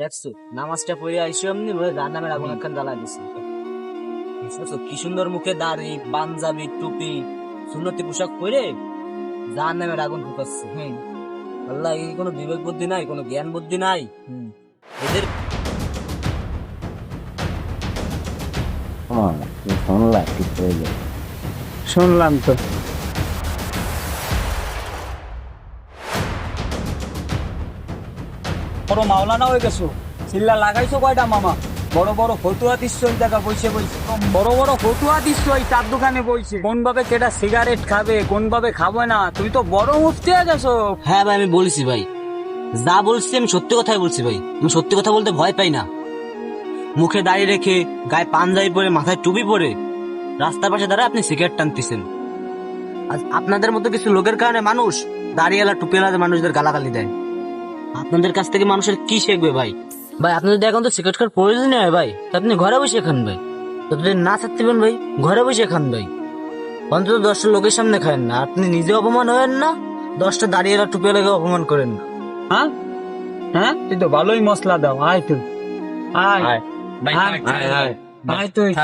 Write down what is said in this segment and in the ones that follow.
দেখছ নামাজটা পড়ে আইসো এমনি বলে যার নামের আগুন একখান জ্বালা দিছে। কি সুন্দর মুখে দাড়ি পাঞ্জাবি টুপি সুন্নতি পোশাক পরে যার নামের আগুন ফুকাচ্ছে। হুম। আল্লাহ এই কোনো বিবেক বুদ্ধি নাই কোনো জ্ঞান বুদ্ধি নাই। এদের হয়ে শুনলাম তো। বড় মাওলানা হয়ে গেছো। চিল্লা লাগাইছো কয়টা মামা? বড় বড় ফতুয়া দিচ্ছ ওই জায়গা বসে বসে বড় বড় ফতুয়া দিচ্ছ ওই চার দোকানে বসে কোন ভাবে কেটা সিগারেট খাবে, কোন ভাবে খাবে না, তুমি তো বড় মুফতি হয়ে গেছো। হ্যাঁ ভাই, আমি বলছি ভাই। যা বলছি আমি সত্যি কথাই বলছি ভাই। আমি সত্যি কথা বলতে ভয় পাই না। মুখে দাঁড়িয়ে রেখে গায়ে পাঞ্জাবি পরে, মাথায় টুপি পরে রাস্তার পাশে দাঁড়ায় আপনি সিগারেট টানতেছেন। আজ আপনাদের মতো কিছু লোকের কারণে মানুষ দাঁড়িয়েলা টুপিওয়ালা মানুষদের গালাগালি দেয়। আপনাদের কাছ থেকে মানুষের কি শিখবে ভাই? ভাই আপনি যদি এখন তো সিগারেট খাওয়ার প্রয়োজন হয় ভাই। তা আপনি ঘরে বসে খান ভাই। যতদিন না থাকতে পারেন ভাই ঘরে বসে খান ভাই। অন্তত দশটা লোকের সামনে খায়েন না। আপনি নিজে অপমান হয়েন না দশটা দাঁড়িয়েলা টুপিওয়ালাকে অপমান করেন না। হ্যাঁ? হ্যাঁ? তুই তো ভালোই মশলা দাও। আয় তুই। আয়। আয়। আয়। তুই।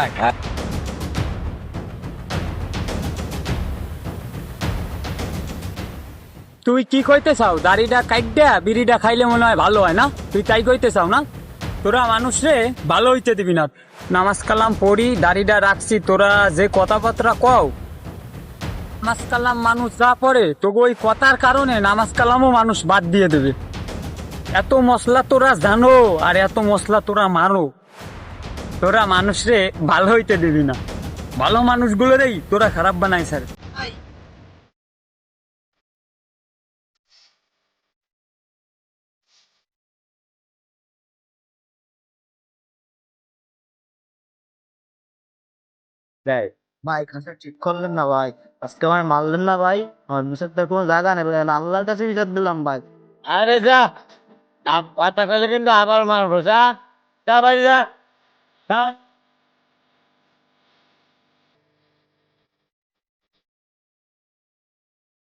তুই কি কইতে চাও? দাড়িটা কাইডা বিড়িটা খাইলে মনে হয় ভালো হয় না? তুই তাই কইতে চাও না? তোরা মানুষ রে, ভালো হইতে দিবি না। নামাজ কালাম পড়ি, দাড়িটা রাখছি, তোরা যে কথাবার্তা কও। নামাজ কালাম মানুষ যা পড়ে তোকে ওই কথার কারণে নামাজ কালামও মানুষ বাদ দিয়ে দেবে। এত মশলা তোরা জানো, আর এত মশলা তোরা মারো। তোরা মানুষ রে, ভালো হইতে দিবি না। ভালো মানুষগুলোরেই তোরা খারাপ বানাই স্যার। দেয়। ভাই কাজটা ঠিক করলেন না ভাই। আজকে আমার মারলেন না ভাই। আমার মুসের কোনো জায়গা নেই আল্লাহর কাছে বিচার দিলাম ভাই। আরে যা পাতা ফেলে কিন্তু আবার মারবো, যা। যা ভাই যা।